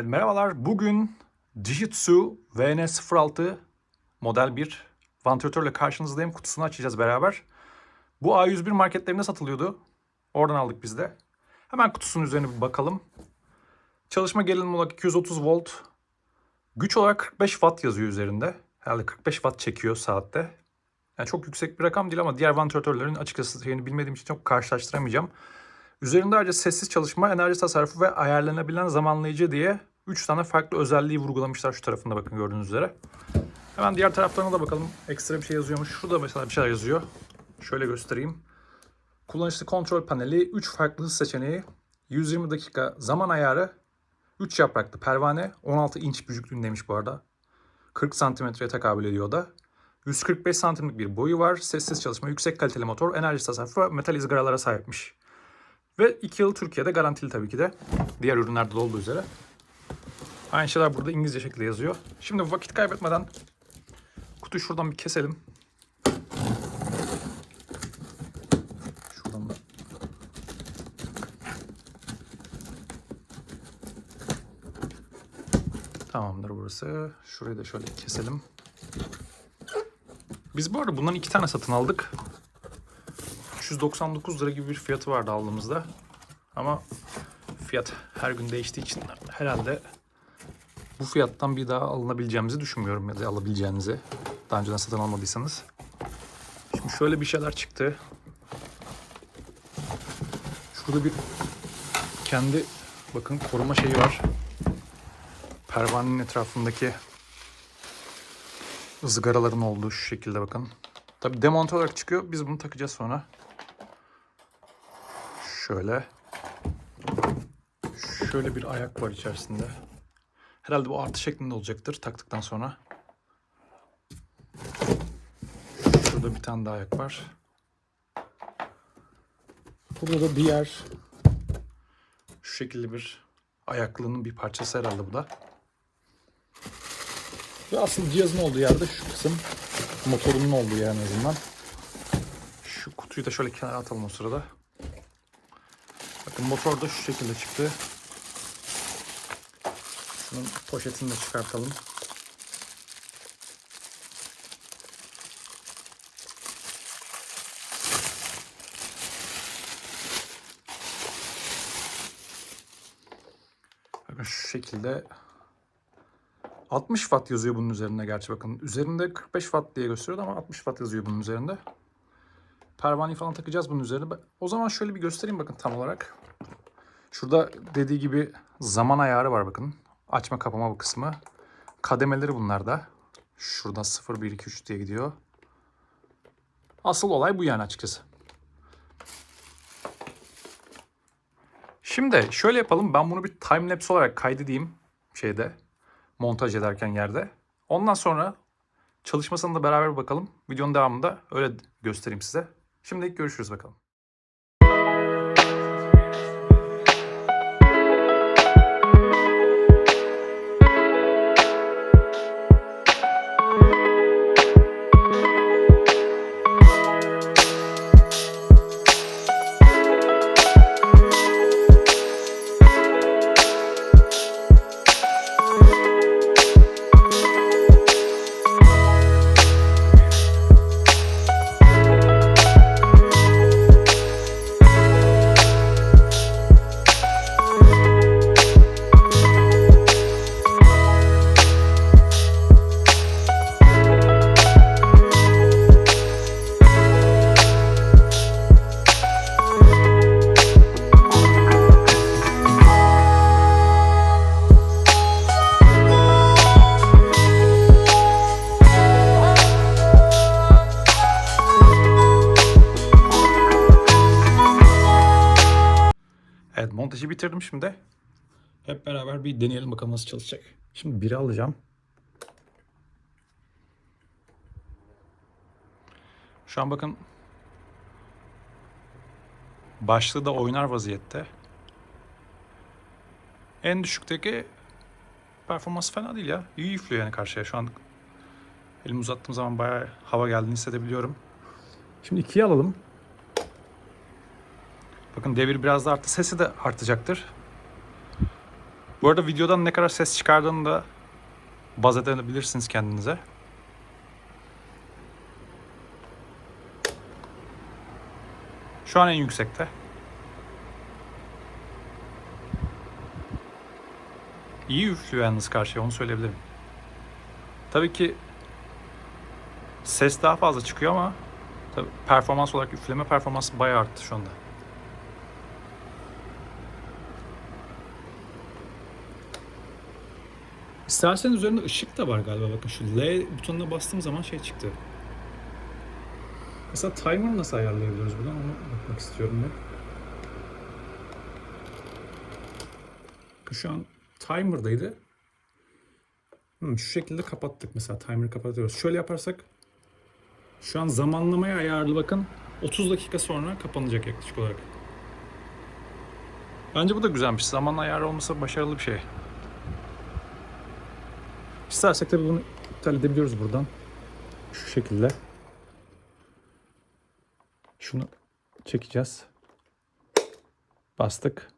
Evet, merhabalar. Bugün Dijitsu VN06 model bir vantilatörle karşınızdayım. Kutusunu açacağız beraber. Bu A101 marketlerinde satılıyordu. Oradan aldık biz de. Hemen kutusunun üzerine bir bakalım. Çalışma gerilim olarak 230 volt. Güç olarak 45 watt yazıyor üzerinde. Herhalde 45 watt çekiyor saatte. Yani çok yüksek bir rakam değil ama diğer vantilatörlerin açıkçası şeyini bilmediğim için çok karşılaştıramayacağım. Üzerinde ayrıca sessiz çalışma, enerji tasarrufu ve ayarlanabilen zamanlayıcı diye 3 tane farklı özelliği vurgulamışlar şu tarafında bakın gördüğünüz üzere. Hemen diğer taraflarına da bakalım. Ekstra bir şey yazıyormuş. Şurada mesela bir şeyler yazıyor. Şöyle göstereyim. Kullanıcı kontrol paneli, 3 farklı hız seçeneği, 120 dakika zaman ayarı, 3 yapraklı pervane, 16 inç büyüklüğündeymiş bu arada. 40 santimetreye tekabül ediyor da. 145 santimlik bir boyu var. Sessiz çalışma, yüksek kaliteli motor, enerji tasarrufu ve metal izgaralara sahipmiş. Ve 2 yıl Türkiye'de garantili tabii ki de. Diğer ürünlerde de olduğu üzere. Aynı şeyler burada İngilizce şekilde yazıyor. Şimdi vakit kaybetmeden kutuyu şuradan bir keselim. Şuradan da. Tamamdır burası. Şurayı da şöyle keselim. Biz bu arada bundan iki tane satın aldık. 399 lira gibi bir fiyatı vardı aldığımızda. Ama fiyat her gün değiştiği için herhalde bu fiyattan bir daha alınabileceğimizi düşünmüyorum ya da alabileceğinizi. Daha önceden satın almadıysanız. Şimdi şöyle bir şeyler çıktı. Şurada bir kendi bakın koruma şeyi var. Pervanenin etrafındaki ızgaraların olduğu şu şekilde bakın. Tabi demonte olarak çıkıyor. Biz bunu takacağız sonra. Şöyle. Şöyle bir ayak var içerisinde. Herhalde bu artı şeklinde olacaktır taktıktan sonra. Şurada bir tane daha ayak var. Burada da diğer şu şekilde bir ayaklığının bir parçası herhalde bu da. Ve asıl cihazın olduğu yerde şu kısım motorunun olduğu yer en azından. Şu kutuyu da şöyle kenara atalım o sırada. Bakın motor da şu şekilde çıktı. Şunun poşetini de çıkartalım. Bakın şu şekilde 60 watt yazıyor bunun üzerinde gerçi bakın. Üzerinde 45 watt diye gösteriyordu ama 60 watt yazıyor bunun üzerinde. Pervaneyi falan takacağız bunun üzerine. O zaman şöyle bir göstereyim bakın tam olarak. Şurada dediği gibi zaman ayarı var bakın. Açma kapama bu kısmı. Kademeleri bunlarda. Şuradan 0, 1, 2, 3 diye gidiyor. Asıl olay bu yani açıkçası. Şimdi şöyle yapalım. Ben bunu bir time lapse olarak kaydedeyim şeyde. Montaj ederken yerde. Ondan sonra çalışmasını da beraber bakalım. Videonun devamında öyle göstereyim size. Şimdilik görüşürüz bakalım. Evet montajı bitirdim şimdi. Hep beraber bir deneyelim bakalım nasıl çalışacak. Şimdi biri alacağım. Şu an bakın başlığı da oynar vaziyette. En düşükteki performans fena değil ya. İyi üflüyor yani karşıya şu an. Elimi uzattığım zaman bayağı hava geldiğini hissedebiliyorum. Şimdi ikiye alalım. Bakın devir biraz da arttı. Sesi de artacaktır. Bu arada videodan ne kadar ses çıkardığını da baz edebilirsiniz kendinize. Şu an en yüksekte. İyi üflüyor yalnız karşıya onu söyleyebilirim. Tabii ki ses daha fazla çıkıyor ama tabii performans olarak üfleme performansı bayağı arttı şu anda. İsterseniz üzerinde ışık da var galiba. Bakın şu L butonuna bastığım zaman şey çıktı. Mesela timer nasıl ayarlayabiliyoruz buradan onu bakmak istiyorum ben. Şu an timer'daydı. Hmm, şu şekilde kapattık mesela timer'ı kapatıyoruz. Şöyle yaparsak şu an zamanlamaya ayarlı bakın. 30 dakika sonra kapanacak yaklaşık olarak. Bence bu da güzelmiş. Zaman ayarı olması başarılı bir şey. İstersek tabii bunu iptal edebiliyoruz buradan. Şu şekilde. Şunu çekeceğiz. Bastık.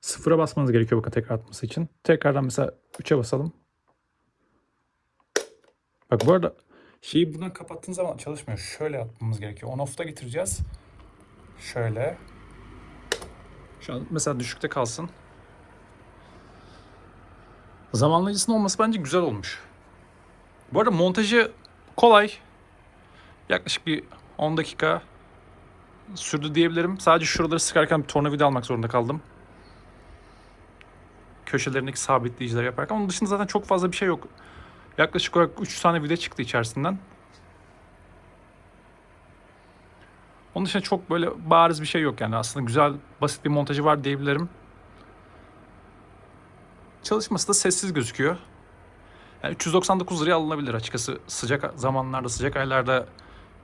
Sıfıra basmanız gerekiyor bakın tekrar atması için. Tekrardan mesela 3'e basalım. Bak bu arada şeyi buradan kapattığınız zaman çalışmıyor. Şöyle yapmamız gerekiyor. On off'ta getireceğiz. Şöyle. Şu an mesela düşükte kalsın. Zamanlayıcısının olması bence güzel olmuş. Bu arada montajı kolay. Yaklaşık bir 10 dakika sürdü diyebilirim. Sadece şuraları sıkarken bir tornavida almak zorunda kaldım. Köşelerindeki sabitleyicileri yaparken. Onun dışında zaten çok fazla bir şey yok. Yaklaşık olarak 3 tane vida çıktı içerisinden. Onun dışında çok böyle bariz bir şey yok yani. Aslında güzel, basit bir montajı var diyebilirim. Çalışması da sessiz gözüküyor. Yani 399 liraya alınabilir açıkçası. Sıcak zamanlarda, sıcak aylarda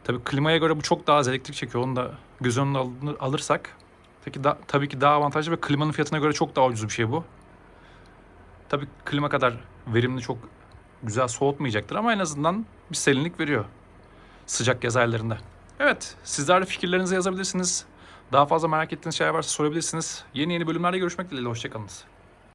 tabii klimaya göre bu çok daha az elektrik çekiyor. Onu da göz önüne alırsak peki da, tabii ki daha avantajlı ve klimanın fiyatına göre çok daha ucuz bir şey bu. Tabii klima kadar verimli çok güzel soğutmayacaktır ama en azından bir serinlik veriyor sıcak yaz aylarında. Evet, sizler de fikirlerinizi yazabilirsiniz. Daha fazla merak ettiğiniz şeyler varsa sorabilirsiniz. Yeni yeni bölümlerde görüşmek dileğiyle. Hoşçakalınız.